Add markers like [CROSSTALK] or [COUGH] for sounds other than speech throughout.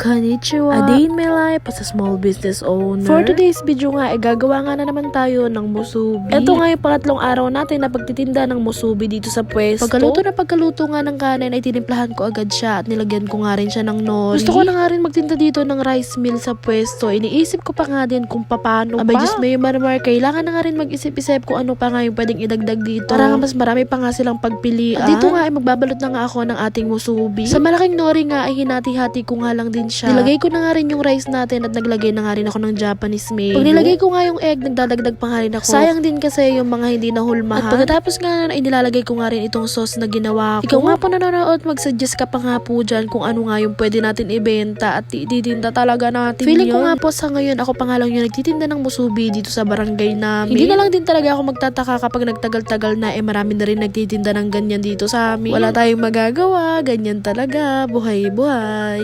Konnichiwa! A day in my life as a small business owner. For today's video nga, eh, gagawa nga na naman tayo ng musubi. Ito nga yung pangatlong araw natin na pagtitinda ng musubi dito sa pwesto. Pagkaluto na pagkaluto nga ng kanin ay tinimplahan ko agad siya at nilagyan ko nga rin siya ng nori. Gusto ko na nga rin magtinda dito ng rice mill sa pwesto. Iniisip ko pa nga din kung paano Abay, pa. Diyos may marmar, kailangan na nga rin mag-isip-isip kung ano pa nga yung pwedeng idagdag dito. Para nga mas marami pa nga silang pagpilian. At dito nga ay magbabalot na nga ako ng ating musubi. Sa malaking nori nga ay hinati-hati ko nga lang din siya. Nilagay ko na nga rin yung rice natin at naglagay na nga rin ako ng Japanese mayo. Pag nilagay ko nga yung egg, nagdadagdag pa nga rin ako. Sayang din kasi yung mga hindi nahulmahan. At pagkatapos nga nun, ay nilalagay ko nga rin itong sauce na ginawa ko. Ikaw nga po nanonood, mag-suggest ka pa nga po dyan kung ano nga yung pwede natin ibenta at ididinda talaga natin Feeling ko yun. nga po sa ngayon, ako pa nga lang yung nagtitinda ng musubi dito sa barangay namin. Hindi na lang din talaga ako magtataka kapag nagtagal-tagal na eh marami na rin nagtitinda ng ganyan dito sa amin. Wala tayong magagawa, ganyan talaga, buhay-buhay.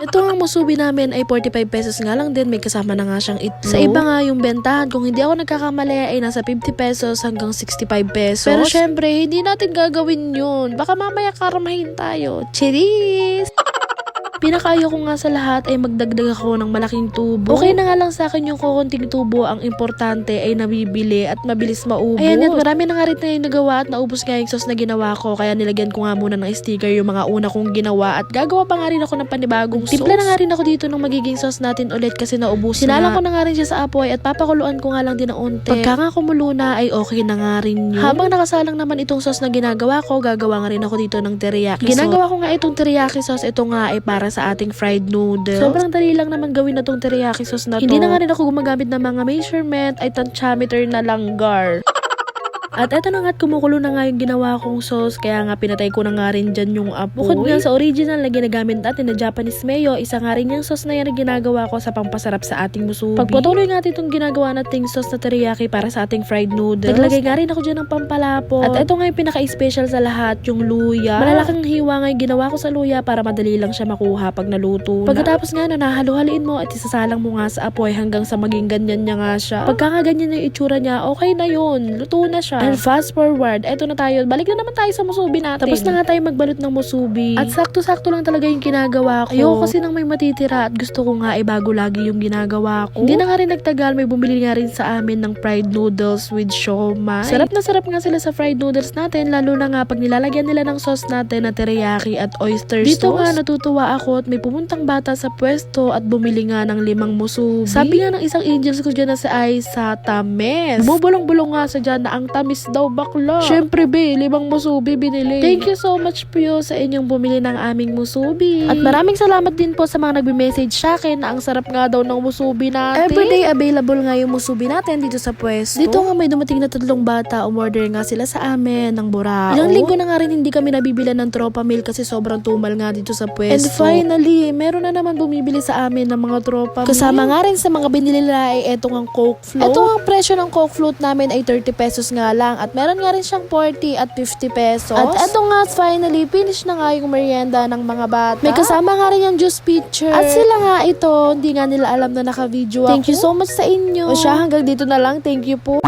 Ito ang musubi namin ay 45 pesos nga lang din, may kasama na nga siyang itlog. Sa iba nga yung bentahan, kung hindi ako nagkakamali ay nasa 50 pesos hanggang 65 pesos. Pero syempre, hindi natin gagawin yun. Baka mamaya karamahin tayo. Cheers! Pinakaayo ko nga sa lahat ay magdagdag ako ng malaking tubo. Okay na nga lang sa akin yung kukunting tubo. Ang importante ay nabibili at mabilis maubos. Ayan at marami na nga rin na yung nagawa at naubos nga yung sauce na ginawa ko. Kaya nilagyan ko nga muna ng sticker yung mga una kong ginawa. At gagawa pa nga rin ako ng panibagong sauce. Timpla na nga rin ako dito ng magiging sauce natin ulit kasi naubos Sinalang ko na nga rin siya sa apoy at papakuluan ko nga lang din ng unti. Pagka nga kumulo na ay okay na nga rin yun. Habang nakasalang naman itong sauce na ginagawa ko, gagawa nga rin ako dito ng teriyaki Ginagawa ko nga itong teriyaki sauce. Ito nga ay para sa ating fried noodles. Sobrang dali lang naman gawin na tong teriyaki sauce na to. Hindi na nga rin ako gumagamit ng mga measurement ay tantiometer na lang gar. [LAUGHS] At eto na nga at kumukulo na nga yung ginawa kong sauce kaya nga pinatay ko na nga rin dyan yung apoy. Bukod nga sa original na ginagamit natin na Japanese mayo, isa nga rin yung sauce na yan na ginagawa ko sa pampasarap sa ating musubi. Pagpatuloy nga natin itong ginagawa nating sauce na teriyaki para sa ating fried noodles. Naglagay nga rin ako dyan ng pampalapot. At eto nga yung pinaka-special sa lahat, yung luya. Malalaking hiwa nga yung ginawa ko sa luya para madali lang siya makuha pag naluto na. Pagkatapos nga na nahaluhaliin mo at isasalang mo nga sa apoy hanggang sa maging ganyan niya nga siya. Pagka nga ganyan yung itsura niya, okay na yun. Luto na siya. And fast forward, eto na tayo. Balik na naman tayo sa musubi natin. Tapos na nga tayo magbalot ng musubi. At sakto-sakto lang talaga yung ginagawa ko. Ayoko kasi nang may matitira at gusto ko nga ibago lagi yung ginagawa ko. Hindi na nga rin nagtagal, may bumili nga rin sa amin ng fried noodles with siomai. Sarap na sarap nga sila sa fried noodles natin, lalo na nga pag nilalagyan nila ng sauce natin na teriyaki at oyster Dito nga natutuwa ako at may pumuntang bata sa pwesto at bumili nga ng limang musubi. Sabi nga ng isang angels ko dyan na si Aiza, tamis. Bumubulong-bulong nga sa dyan na ang tamis daw bakla. Siyempre be, limang musubi binili. Thank you so much po sa inyong bumili ng aming musubi. At maraming salamat din po sa mga nagbe-message sa akin na ang sarap nga daw ng musubi natin. Everyday available nga yung musubi natin dito sa pwesto. Dito nga may dumating na tatlong bata, umorder nga sila sa amin ng burao. Ilang linggo na nga rin hindi kami nabibilan ng tropa meal kasi sobrang tumal nga dito sa pwesto. And finally, meron na naman bumibili sa amin ng mga tropa meal. Kasama nga rin sa mga binili nila ay etong ang Coke float. Ito ang presyo ng Coke float namin ay 30 pesos nga lang at meron nga rin siyang 40 at 50 pesos. At eto nga finally, finish na nga yung merienda ng mga bata. May kasama nga rin yung juice pitcher. At sila nga ito, hindi nga nila alam na naka-video ako. Thank you so much sa inyo. O siya, hanggang dito na lang. Thank you po.